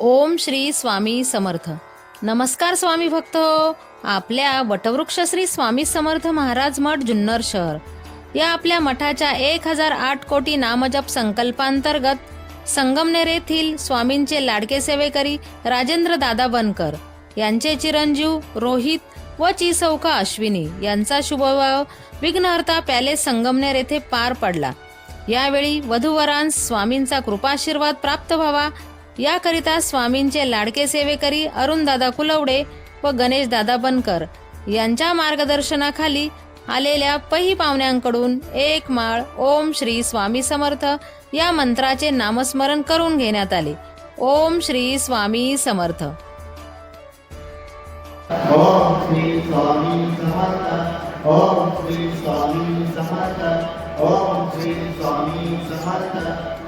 ओम श्री स्वामी समर्थ. नमस्कार स्वामी भक्त हो. आपल्या वटवृक्ष श्री स्वामी समर्थ महाराज मठ जुन्नर शहर. या आपल्या मठाच्या एक हजार आठ कोटी नामजप संकल्पांतर्गत संगमनेर येथील स्वामींचे लाडके सेवेकरी राजेंद्र दादा बनकर यांचे चिरंजीव रोहित व चिसौका अश्विनी यांचा शुभभाव विघ्नहर्ता पॅलेस संगमनेर येथे पार पडला. यावेळी वधूवरांस स्वामींचा कृपाशीर्वाद प्राप्त व्हावा याकरिता स्वामींचे लाडके सेवेकरी अरुणदादा कुलवडे व गणेशदादा बनकर यांच्या मार्गदर्शनाखाली आलेल्या पही पाहुण्यांकडून एक माळ ओम श्री स्वामी समर्थ या मंत्राचे नामस्मरण करून घेण्यात आले. ओम श्री स्वामी समर्थ. ओम श्री स्वामी समर्थ ओम श्री स्वामी समर्थ ओम श्री स्वामी समर्थ.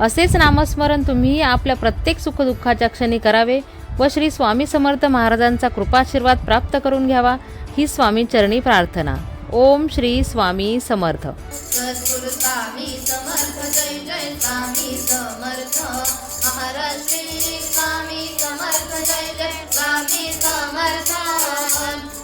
असेच नामस्मरण तुम्हीही आपल्या प्रत्येक सुखदुःखाच्या क्षणी करावे व श्री स्वामी समर्थ महाराजांचा कृपाशीर्वाद प्राप्त करून घ्यावा ही स्वामी चरणी प्रार्थना. ओम श्री स्वामी समर्थ. स्वामी समर्थ जय जय स्वामी समर्थ. महाराज श्री स्वामी समर्थ जय जय स्वामी समर्थ.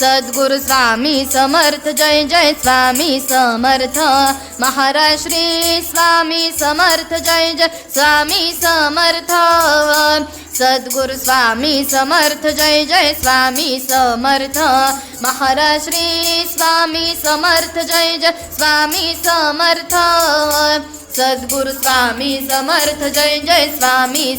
सद्गुरु स्वामी समर्थ जय जय स्वामी समर्थ. महाराज श्री स्वामी समर्थ जय जय स्वामी समर्थ. सद्गुरु स्वामी समर्थ जय जय स्वामी समर्थ. महाराज श्री स्वामी समर्थ जय जय स्वामी समर्थ. सद्गुरु स्वामी समर्थ जय जय स्वामी